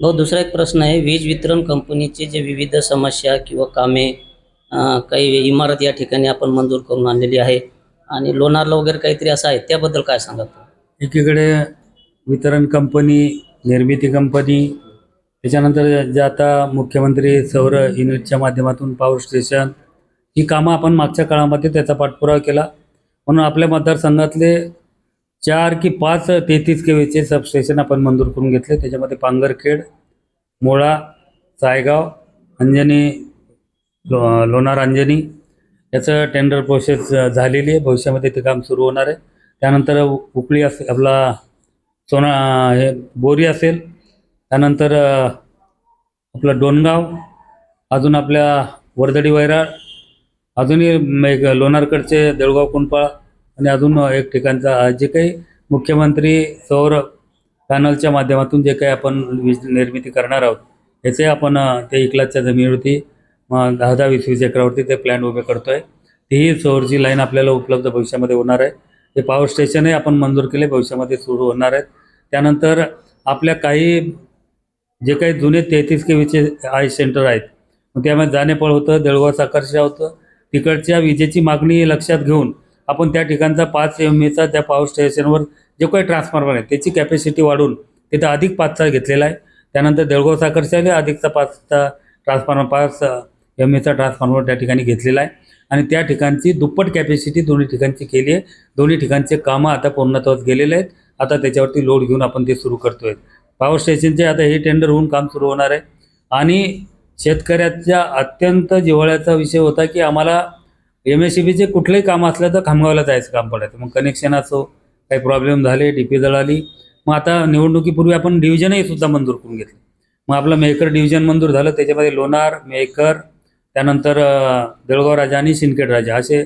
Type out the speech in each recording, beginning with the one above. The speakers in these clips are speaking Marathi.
भाऊ दुसरा एक प्रश्न आहे वीज वितरण कंपनीचे जे विविध समस्या किंवा कामे अं, काही इमारत या ठिकाणी आपण मंजूर करून आणलेली आहे. आणि लोणारला वगैरे काहीतरी असं आहे त्याबद्दल काय सांगा एकीकडे वितरण कंपनी निर्मिती कंपनी त्याच्यानंतर जे आता मुख्यमंत्री सौर युनिटच्या माध्यमातून पॉवर स्टेशन ही कामं आपण मागच्या काळामध्ये त्याचा पाठपुरावा केला. म्हणून आपल्या मतदारसंघातले चार की पाच तेहतीस केवीचे सबस्टेशन आपण मंजूर करून घेतले. त्याच्यामध्ये पांगरखेड मोळा सायगाव अंजनी लो लोणार अंजनी याचं टेंडर प्रोसेस झालेली आहे. भविष्यामध्ये ते काम सुरू होणार आहे. त्यानंतर उकळी असेल आपला सोना हे बोरी असेल. त्यानंतर आपलं डोनगाव अजून आपल्या वर्दडी वैराळ अजूनही एक लोणारकडचे देळगाव कुंपाळ आणि अजून एक ठिकाणचा जे काही मुख्यमंत्री सौर पॅनलच्या माध्यमातून जे काही आपण वीज निर्मिती करणार आहोत याचे आपण ते इकलाच्या जमिनीवरती दहा दहा वीस वीस एकरावरती ते प्लॅन उभे करतो आहे तीही सौरची लाईन आपल्याला उपलब्ध भविष्यामध्ये होणार आहे. ते पॉवर स्टेशनही आपण मंजूर केले भविष्यामध्ये सुरू होणार आहेत. त्यानंतर आपल्या काही जे काही जुने तेहतीस के विचे आय सेंटर आहेत मग त्यामध्ये जाणेपळ होतं देळगाव साखरशा होतं. तिकडच्या विजेची मागणी लक्षात घेऊन आपण त्या ठिकाणचा पाच एम एचा त्या पॉवर स्टेशनवर जे काही ट्रान्सफॉर्मर आहे त्याची कॅपॅसिटी वाढवून तिथं अधिक पाचचा घेतलेला आहे. त्यानंतर देळगाव साखरशाने अधिकचा पाचचा ट्रान्सफॉर्मर पाच एम एचा ट्रान्सफॉर्मर त्या ठिकाणी घेतलेला आहे. आणि त्या ठिकाणची दुप्पट कॅपॅसिटी दोन्ही ठिकाणची केली आहे. दोन्ही ठिकाणचे कामं आता पूर्णत्वास गेलेले आहेत. आता त्याच्यावरती लोड घेऊन आपण ते सुरू करतोय. पॉवर स्टेशनचे आता हे टेंडर होऊन काम सुरू होणार आहे. आणि शेतकऱ्याच्या अत्यंत जिव्हाळ्याचा विषय होता की आम्हाला एम एस सी बीचे कुठलंही काम असलं तर खामगावला जायचं काम पडायचं मग कनेक्शन असो काही प्रॉब्लेम झाले डी पी जळाली मग आता निवडणुकीपूर्वी आपण डिव्हिजनही सुद्धा मंजूर करून घेतलं. मग आपलं मेहकर डिव्हिजन मंजूर झालं त्याच्यामध्ये लोणार मेहकर त्यानंतर जळगाव राजा आणि सिंदखेड राजा. असे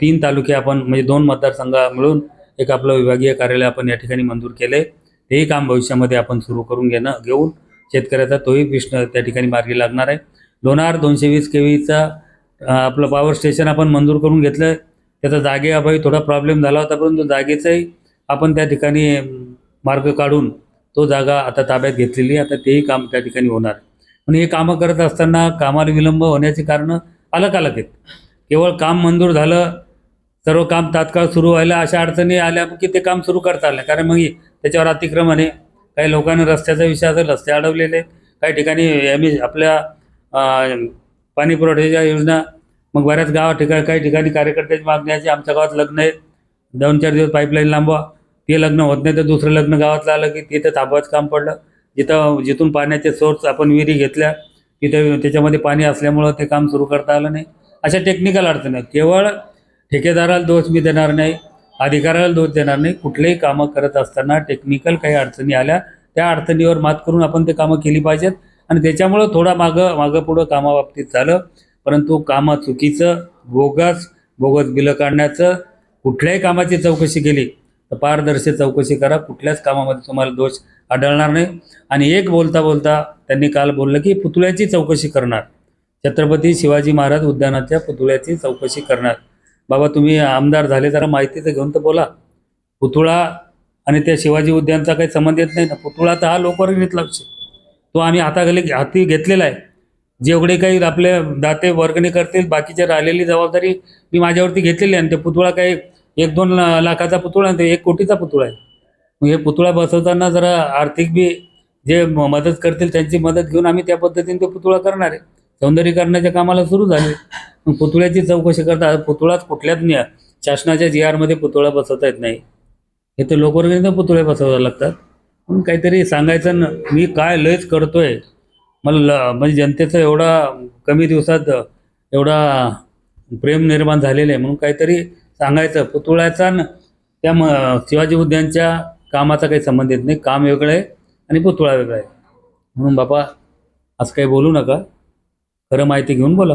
तीन तालुके आपण म्हणजे दोन मतदारसंघ मिळून एक आपलं विभागीय कार्यालय आपण या ठिकाणी मंजूर केले. तेही काम भविष्यामध्ये आपण सुरू करून घेणं घेऊन शेतकऱ्याचा तोही प्रश्न त्या ठिकाणी मार्गी लागणार आहे. लोणार दोनशे वीस केवीचा आपलं पॉवर स्टेशन आपण मंजूर करून घेतलं. त्याचा जागेअभावी थोडा प्रॉब्लेम झाला होता परंतु जागेचाही आपण त्या ठिकाणी मार्ग काढून तो जागा आता ताब्यात घेतलेली आहे. आता तेही काम त्या ठिकाणी होणार. पण हे कामं करत असताना कामाला विलंब होण्याची कारणं अलग अलग आहेत. केवळ काम मंजूर झालं सर्व काम तात्काळ सुरू व्हायला अशा अडचणी आल्या की ते काम सुरू करता आलं. नाही. कारण मग त्याच्यावर अतिक्रमण आहे. काही लोकांना रस्त्याचा विषय असेल रस्ते अडवलेले काही ठिकाणी एम आपल्या पाणी पुरवठ्याच्या योजना मग बऱ्याच गावा ठिकाणी काही ठिकाणी कार्यकर्त्याची मागणी आहे आमच्या गावात लग्न आहे दोन चार दिवस पाईपलाईन लांबवा. ते लग्न होत नाही तर दुसरं लग्न गावातलं आलं की तिथं थांबवायचं काम पडलं. जिथं जिथून पाण्याचे सोर्स आपण विहिरी घेतल्या तिथे त्याच्यामध्ये पाणी असल्यामुळं ते काम सुरू करता आलं नाही. अशा टेक्निकल अडचणी आहेत. केवळ ठेकेदाराला दोष मी देणार नाही अधिकाऱ्याला दोष देणार नाही. कुठलेही कामं करत असताना टेक्निकल काही अडचणी आल्या त्या अडचणीवर मात करून आपण ते कामं केली पाहिजेत. आणि त्याच्यामुळं थोडा मागं मागं पुढं कामाबाबतीत झालं. परंतु कामं चुकीचं बोगस बोगस बिलं काढण्याचं कुठल्याही कामाची चौकशी केली तर पारदर्शी चौकशी करा. कुठल्याच कामामध्ये तुम्हाला दोष आढळणार नाही. आणि एक बोलता बोलता त्यांनी काल बोललं की पुतळ्याची चौकशी करणार. छत्रपती शिवाजी महाराज उद्यानाच्या पुतळ्याची चौकशी करणार. बाबा तुम्ही आमदार झाले जरा माहिती तर घेऊन तर बोला. पुतळा आणि त्या शिवाजी उद्यानचा काही संबंध येत नाही ना? पुतळा तर हा लोकवर्गणीत लक्ष तो आम्ही हाताखाली हाती घेतलेला आहे. जेवढे काही आपले दाते वर्गणी करतील बाकीच्या राहिलेली जबाबदारी मी माझ्यावरती घेतलेली आहे आणि ते पुतळा काही एक दोन लाखाचा पुतळा आणि ते एक कोटीचा पुतळा आहे. मग हे पुतळा बसवताना जरा आर्थिक बी जे मदत करतील त्यांची मदत घेऊन आम्ही त्या पद्धतीने ते पुतळा करणार आहे. सौंदर्यीकरणाच्या कामाला सुरू झाले. मग पुतळ्याची चौकशी करता पुतळाच कुठल्याच नाही शासनाच्या जी आरमध्ये पुतळा बसवता येत नाही. हे तर लोकवर्गणीनं पुतळे बसवायला लागतात. म्हणून काहीतरी सांगायचं न मी काय लयच करतोय. मला ल म्हणजे जनतेचं एवढा कमी दिवसात एवढा प्रेम निर्माण झालेलं आहे. म्हणून काहीतरी सांगायचं. पुतुळ्याचा न त्या म शिवाजी उद्यानच्या कामाचा काही संबंध येत नाही. काम वेगळं आहे आणि पुतळा वेगळा आहे. म्हणून बापा असं काही बोलू नका. खरं माहिती घेऊन बोला.